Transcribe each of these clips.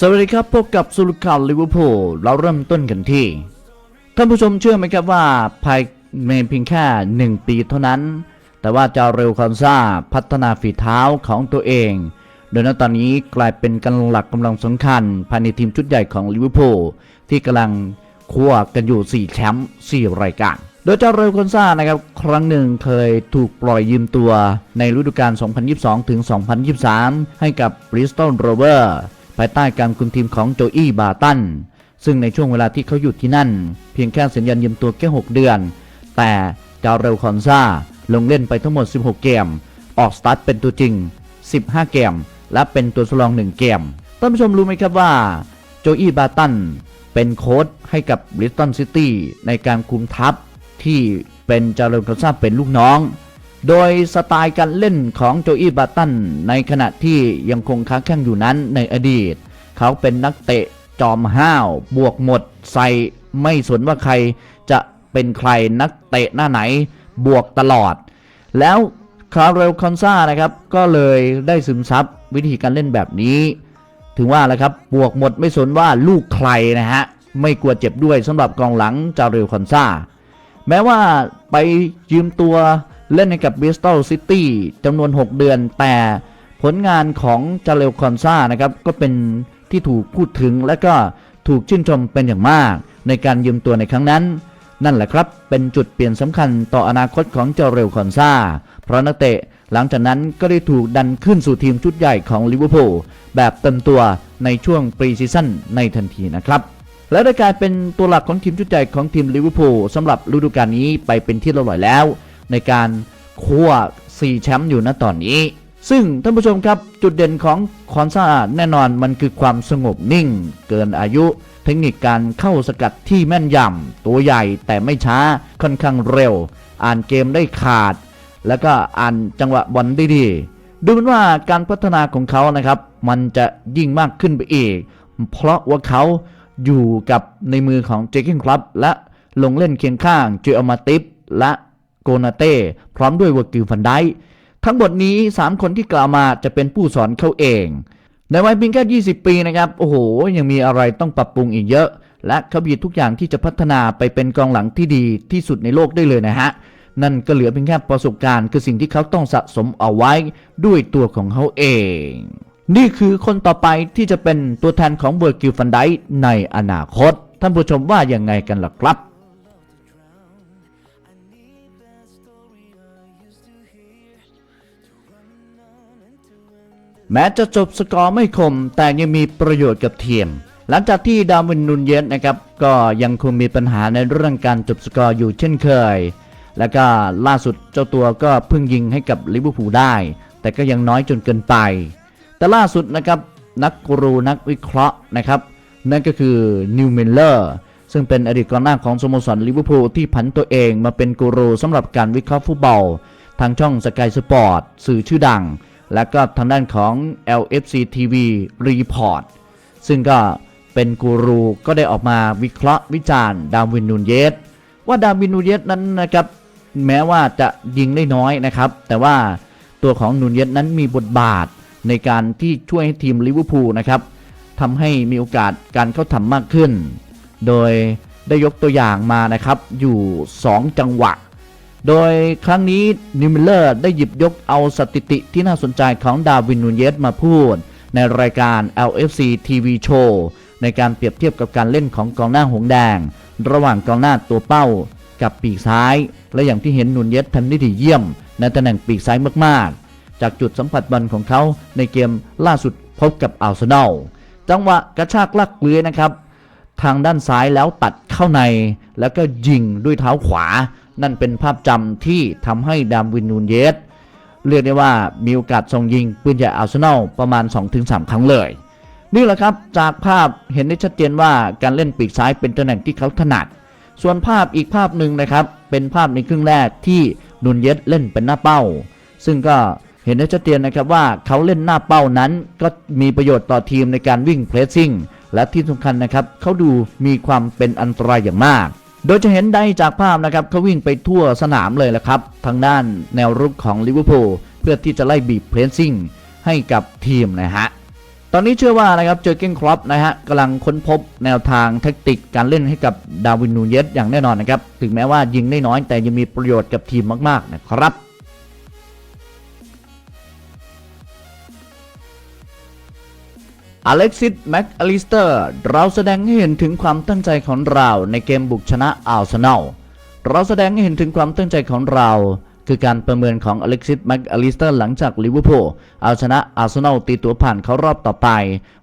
สวัสดีครับพบกับสุลข่าวลิเวอร์พูลเราเริ่มต้นกันที่ ท่านผู้ชมเชื่อไหมครับว่าภายในเพียงแค่ 1 ปีเท่านั้น แต่ว่าจาเรลคอนซาพัฒนาฝีเท้าของตัวเอง โดยณตอนนี้กลายเป็นกำลังหลักกำลังสำคัญ ภายในทีมชุดใหญ่ของลิเวอร์พูลที่กำลังคั่วกันอยู่ 4 แชมป์4รายการโดยเจ้าเรลคอนซานะครับครั้งหนึ่งเคยถูกปล่อยยืมตัวในฤดูกาล 2022ถึง2023 ให้กับบริ ภายใต้การคุมทีมของโจอี้บาตัน ซึ่งในช่วงเวลาที่เขาอยู่ที่นั่น เพียงแค่สัญญาณยืมตัวแค่ 6 เดือน แต่จาเรลคอนซาลงเล่นไปทั้งหมด 16 เกม ออกสตาร์ทเป็นตัวจริง 15 เกม และเป็นตัวสำรอง 1 เกม ท่านผู้ชมรู้ไหมครับว่าโจอี้บาตันเป็นโค้ชให้กับบริสตันซิตี้ในการคุมทัพที่เป็นจาเรลคอนซาเป็นลูกน้อง โดยสไตล์การเล่นของโจอี้บาตันในขณะที่ยังคงค้างแข่งอยู่นั้นในอดีต เขาเป็นนักเตะจอมห้าว บวกหมด ใส่ไม่สนว่าใครจะเป็นใครนักเตะหน้าไหนบวกตลอด แล้วคาร์เรลคอนซานะครับ ก็เลยได้ซึมซับวิธีการเล่นแบบนี้ ถึงว่าแล้วครับบวกหมดไม่สนว่าลูกใครนะฮะ ไม่กลัวเจ็บด้วยสำหรับกองหลังจาเรลคอนซาแม้ว่าไปยืมตัว เล่นให้กับบิสตอลซิตี้จำนวน 6 เดือน แต่ผลงานของจาเรลคอนซานะครับก็เป็นที่ถูกพูดถึงและก็ถูกชื่นชมเป็นอย่างมาก ในการยืมตัวในครั้งนั้น นั่นแหละครับเป็นจุดเปลี่ยนสำคัญต่ออนาคตของเจาเรลคอนซาเพราะนักเตะหลังจากนั้นก็ได้ถูกดันขึ้นสู่ทีมชุดใหญ่ของลิเวอร์พูลแบบเต็มตัวในช่วงปรีซีซั่นในทันทีนะครับและได้กลายเป็นตัวหลักของทีมชุดใหญ่ของทีมลิเวอร์พูลสำหรับฤดูกาลนี้ไปเป็นที่เรียบร้อยแล้ว ในการคั่ว4แชมป์อยู่ณตอนนี้ ซึ่งท่านผู้ชมครับจุดเด่นของคอนซาแน่นอนมันคือความสงบนิ่ง เกินอายุ เทคนิคการเข้าสกัดที่แม่นยำตัวใหญ่แต่ไม่ช้าค่อนข้างเร็ว อ่านเกมได้ขาด แล้วก็อ่านจังหวะบอลได้ดีดูเหมือนว่าการพัฒนาของเขานะครับ มันจะยิ่งมากขึ้นไปอีก เพราะว่าเขาอยู่กับในมือของเจคิงครับ และลงเล่นเคียงข้างเจอมาติฟและ โกนาเต้ พร้อมด้วยวากิลฟันไดทั้งหมดนี้ 3 คนที่กล่าวมาจะเป็นผู้สอนเขาเอง ในวัยเพียงแค่ 20 ปีนะครับ โอ้โห ยังมีอะไรต้องปรับปรุงอีกเยอะ และเขามีทุกอย่างที่จะพัฒนาไปเป็นกองหลังที่ดีที่สุดในโลกได้เลยนะฮะ นั่นก็เหลือเพียงแค่ประสบการณ์ คือสิ่งที่เขาต้องสะสมเอาไว้ด้วยตัวของเขาเอง นี่คือคนต่อไปที่จะเป็นตัวแทนของเบอร์กิลฟันไดในอนาคต ท่านผู้ชมว่ายังไงกันล่ะครับ แม้จะจบสกอร์ไม่คม แต่ยังมีประโยชน์กับทีม หลังจากที่ดาวินนูนเยสนะครับ ก็ยังคงมีปัญหาในเรื่องการจบสกอร์อยู่เช่นเคย แล้วก็ล่าสุดเจ้าตัวก็เพิ่งยิงให้กับลิเวอร์พูลได้ แต่ก็ยังน้อยจนเกินไป แต่ล่าสุดนะครับนักกรูนักวิเคราะห์นะครับ นั่นก็คือนิวเมลเลอร์ซึ่งเป็นอดีตกองหน้าของสโมสรลิเวอร์พูลที่ผันตัวเองมาเป็นกูรูสำหรับการวิเคราะห์ฟุตบอล ทางช่องสกายสปอร์ตสื่อชื่อดัง และก็ทางด้านของ LFC TV Report ซึ่งก็เป็นกูรูก็ได้ออกมาวิเคราะห์วิจารณ์ดาวินนูนเยสว่าดาวินนูนเยสนั้นนะครับแม้ว่าจะยิงได้น้อยนะครับ แต่ว่าตัวของนูนเยสนั้นมีบทบาทในการที่ช่วยให้ทีมลิเวอร์พูลนะครับทำให้มีโอกาสการเข้าทำมากขึ้น โดยได้ยกตัวอย่างมานะครับอยู่ 2 จังหวะ โดยครั้งนี้นิวมิลเลอร์ได้หยิบยกเอาสถิติที่น่าสนใจของดาวินนูนเยสมาพูด ในรายการ LFC TV Show ในการเปรียบเทียบกับการเล่นของกองหน้าหงแดง ระหว่างกองหน้าตัวเป้ากับปีกซ้าย และอย่างที่เห็นนูนเยสทำได้ดีเยี่ยม ในตำแหน่งปีกซ้ายมากๆ จากจุดสัมผัสบอลของเขาในเกมล่าสุดพบกับอาร์เซนอลจังหวะกระชากลักเลื้อยนะครับ ทางด้านซ้ายแล้วตัดเข้าใน แล้วก็ยิงด้วยเท้าขวา นั่นเป็นภาพจำที่ทำให้ดามวินนูนเยสเรียกได้ว่ามีโอกาสส่งยิงปืนใหญ่อาร์เซนอลประมาณ 2-3 ครั้งเลยนี่แหละครับจากภาพเห็นได้ชัดเจนว่าการเล่นปีกซ้ายเป็นตำแหน่งที่เขาถนัด ส่วนภาพอีกภาพหนึ่งนะครับ เป็นภาพในครึ่งแรกที่นุนเยสเล่นเป็นหน้าเป้า ซึ่งก็เห็นได้ชัดเจนนะครับว่าเขาเล่นหน้าเป้านั้นก็มีประโยชน์ต่อทีมในการวิ่งเพรสซิ่งและที่สำคัญนะครับเขาดูมีความเป็นอันตรายอย่างมาก โดยจะเห็นได้จากภาพนะครับเขาวิ่งไปทั่วสนามเลยละครับ ทางด้านแนวรุกของลิเวอร์พูลเพื่อที่จะไล่บีบเพลนซิ่งให้กับทีมนะฮะตอนนี้เชื่อว่านะครับเจอเก้งครอปนะฮะกำลังค้นพบแนวทางแทคติกการเล่นให้กับดาวินนูเยสอย่างแน่นอนนะครับ ถึงแม้ว่ายิงได้น้อยแต่ยังมีประโยชน์กับทีมมาก ๆ นะครับ อเล็กซิสแม็กอลิสเตอร์เราแสดงให้เห็นถึงความตั้งใจของเราในเกมบุกชนะอาร์เซนอลเราแสดงให้เห็นถึงความตั้งใจของเรา คือการประเมินของอเล็กซิสแม็กอลิสเตอร์หลังจากลิเวอร์พูลเอาชนะอาร์เซนอลตีตัวผ่านเข้ารอบต่อไป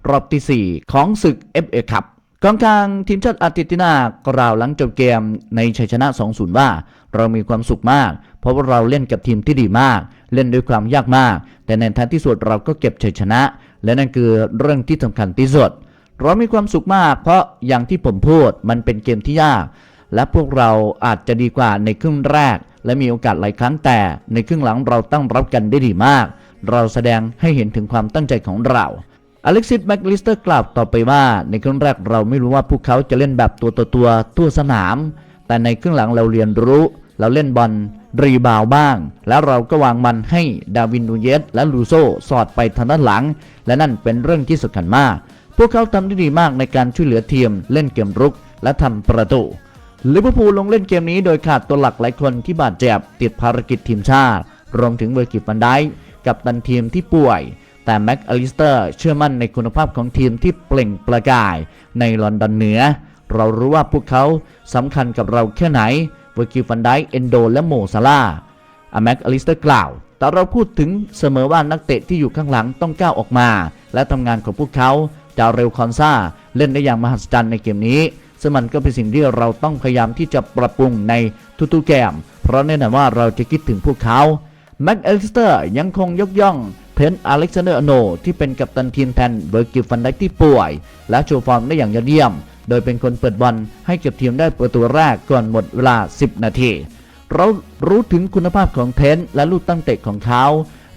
รอบทีสี่4 ของศึก FA คัพกองกลางทีมชาติอาร์เจนตินากล่าวหลังจบเกมในชัยชนะ 2-0 ว่า เรามีความสุขมาก เพราะว่าเราเล่นกับทีมที่ดีมาก เล่นด้วยความยากมาก แต่ในท้ายที่สุดเราก็เก็บชัยชนะ และนั่นคือเรื่องที่สำคัญที่สุดเรามีความสุขมากเพราะอย่างที่ผมพูดมันเป็นเกมที่ยาก และพวกเราอาจจะดีกว่าในครึ่งแรก และมีโอกาสหลายครั้งแต่ในครึ่งหลังเราตั้งรับกันได้ดีมาก เราแสดงให้เห็นถึงความตั้งใจของเราอเล็กซิสแม็กลิสเตอร์กล่าวต่อไปว่า ในครึ่งแรกเราไม่รู้ว่าพวกเขาจะเล่นแบบตัวต่อตัวตัวสนาม แต่ในครึ่งหลังเราเรียนรู้ เราเล่นบอล รีบาวบ้าง แล้วเราก็วางมันให้ดาวินนูเยสและลูโซสอดไปทางด้านหลัง และนั่นเป็นเรื่องที่สำคัญมาก พวกเขาทำได้ดีมากในการช่วยเหลือทีมเล่นเกมรุก และทำประตูลิเวอร์พูลลงเล่นเกมนี้โดยขาดตัวหลักหลายคนที่บาดเจ็บติดภารกิจทีมชาติ รวมถึงเวอร์กิฟันไดกับตันทีมที่ป่วย แต่แม็กอลิสเตอร์เชื่อมั่นในคุณภาพของทีมที่เปล่งประกายในลอนดอนเหนือ เรารู้ว่าพวกเขาสำคัญกับเราแค่ไหน เวอร์กิฟฟันไดเอนโด และโมซาลาอาแม็กอลิสเตอร์กล่าว แต่เราพูดถึงเสมอว่านักเตะที่อยู่ข้างหลังต้องก้าวออกมา และทำงานของพวกเขาจาเรลคอนซาเล่นได้อย่างมหัศจรรย์ในเกมนี้ ซึ่งมันก็เป็นสิ่งที่เราต้องพยายามที่จะปรับปรุงในทุกๆเกม เพราะแน่นอนว่าเราจะคิดถึงพวกเขาแม็กอลิสเตอร์ยังคงยกย่องเพนอเล็กซานเดอร์โนที่เป็นกัปตันทีมแทนเบอร์กิฟฟันไดที่ป่วย และโชว์ฟอร์มได้อย่างยอดเยี่ยม โดยเป็นคนเปิดบอลให้เกับทีมได้ประตูแรกก่อนหมดเวลา 10 นาที เรารู้ถึงคุณภาพของเทนและลูกตั้งเตะของเขา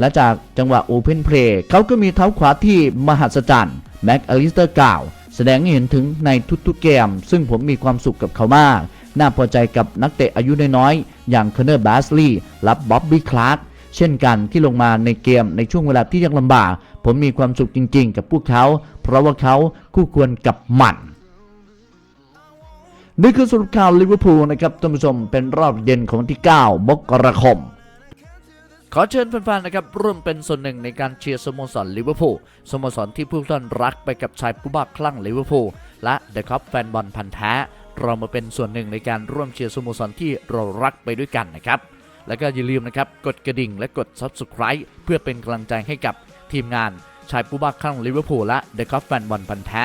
และจากจังหวะโอเพนเพลย์เขาก็มีเท้าขวาที่มหัศจรรย์แม็กอลิสเตอร์กล่าว แสดงให้เห็นถึงในทุกๆเกม ซึ่งผมมีความสุขกับเขามาก น่าพอใจกับนักเตะอายุน้อยๆ อย่างคอนเนอร์บาสลีย์และบ๊อบบี้คลาร์กเช่นกันที่ลงมาในเกมในช่วงเวลาที่ยังลำบาก ผมมีความสุขจริงๆ กับพวกเขา เพราะว่าเขาคู่ควรกับมัน นี่คือสรุปข่าวลิเวอร์พูลนะครับท่านผู้ชมเป็นรอบเย็นของวันที่ 9 มกราคม ขอเชิญแฟนๆนะครับร่วมเป็นส่วนหนึ่งในการเชียร์สโมสรลิเวอร์พูลสโมสรที่ผู้ท่านรักไปกับชายผู้บ้าคลั่งลิเวอร์พูลและเดอะคัพแฟนบอลพันธ์แท้ เรามาเป็นส่วนหนึ่งในการร่วมเชียร์สโมสรที่เรารักไปด้วยกันนะครับแล้วก็อย่าลืมนะครับกดกระดิ่งและกด Subscribe เพื่อเป็นกำลังใจให้กับทีมงานชายผู้บ้าคลั่งลิเวอร์พูลและเดอะคัพแฟนบอลพันธ์แท้